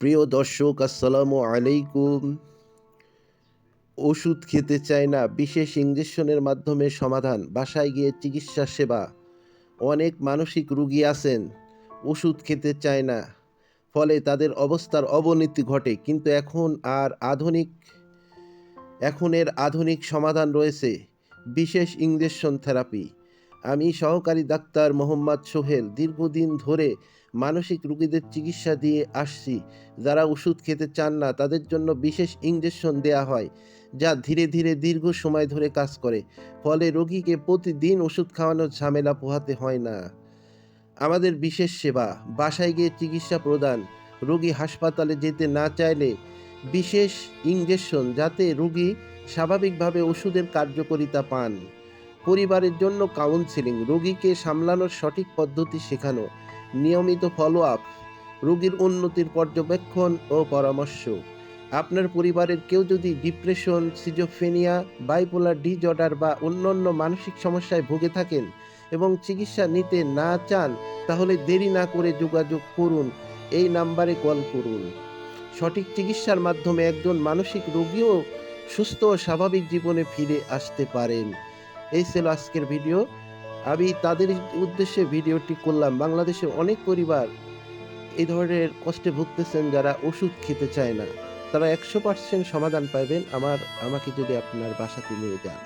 প্রিয় দর্শক, আসসালামু আলাইকুম। ওষুধ খেতে চায় না, বিশেষ ইঞ্জেকশনের মাধ্যমে সমাধান, বাসায় গিয়ে চিকিৎসা সেবা। অনেক মানসিক রুগী আছেন, ওষুধ খেতে চায় না। ফলে তাদের অবস্থার অবনতি ঘটে, কিন্তু এখন আর আধুনিক এখন এর আধুনিক সমাধান রয়েছে, বিশেষ ইঞ্জেকশন থেরাপি। আমি সহকারী ডাক্তার মোহাম্মদ সোহেল দীর্ঘদিন ধরে মানসিক রুগীদের চিকিৎসা দিয়ে আসছি। যারা ওষুধ খেতে চান না, তাদের জন্য বিশেষ ইঞ্জেকশন দেয়া হয়, যা ধীরে ধীরে দীর্ঘ সময় ধরে কাজ করে। ফলে রোগীকে প্রতিদিন ওষুধ খাওয়ানোর ঝামেলা পোহাতে হয় না। আমাদের বিশেষ সেবা, বাসায় গিয়ে চিকিৎসা প্রদান, রোগী হাসপাতালে যেতে না চাইলে বিশেষ ইঞ্জেকশন যাতে রোগী স্বাভাবিকভাবে ওষুধের কার্যকারিতা পান। পরিবারের জন্য কাউন্সিলিং রোগীকে সামলানোর সঠিক পদ্ধতি শেখানো, নিয়মিত ফলো আপ রোগীর উন্নতির পর্যবেক্ষণ ও পরামর্শ। আপনার পরিবারের কেউ যদি ডিপ্রেশন সিজোফেনিয়া বাইপোলার ডিজঅর্ডার বা অন্যান্য মানসিক সমস্যায় ভুগে থাকেন এবং চিকিৎসা নিতে না চান, তাহলে দেরি না করে যোগাযোগ করুন। এই নাম্বারে কল করুন। সঠিক চিকিৎসার মাধ্যমে একজন মানসিক রোগীও সুস্থ ও স্বাভাবিক জীবনে ফিরে আসতে পারেন। এই ছিল আজকের ভিডিও। আমি তাদের উদ্দেশ্যে ভিডিওটি করলাম। বাংলাদেশের অনেক পরিবার এই ধরনের কষ্টে ভুগতেছেন যারা ওষুধ খেতে চায় না। তারা একশো পার্সেন্ট সমাধান পাবেন আমার, আমাকে যদি আপনার বাসাতে নিয়ে যান।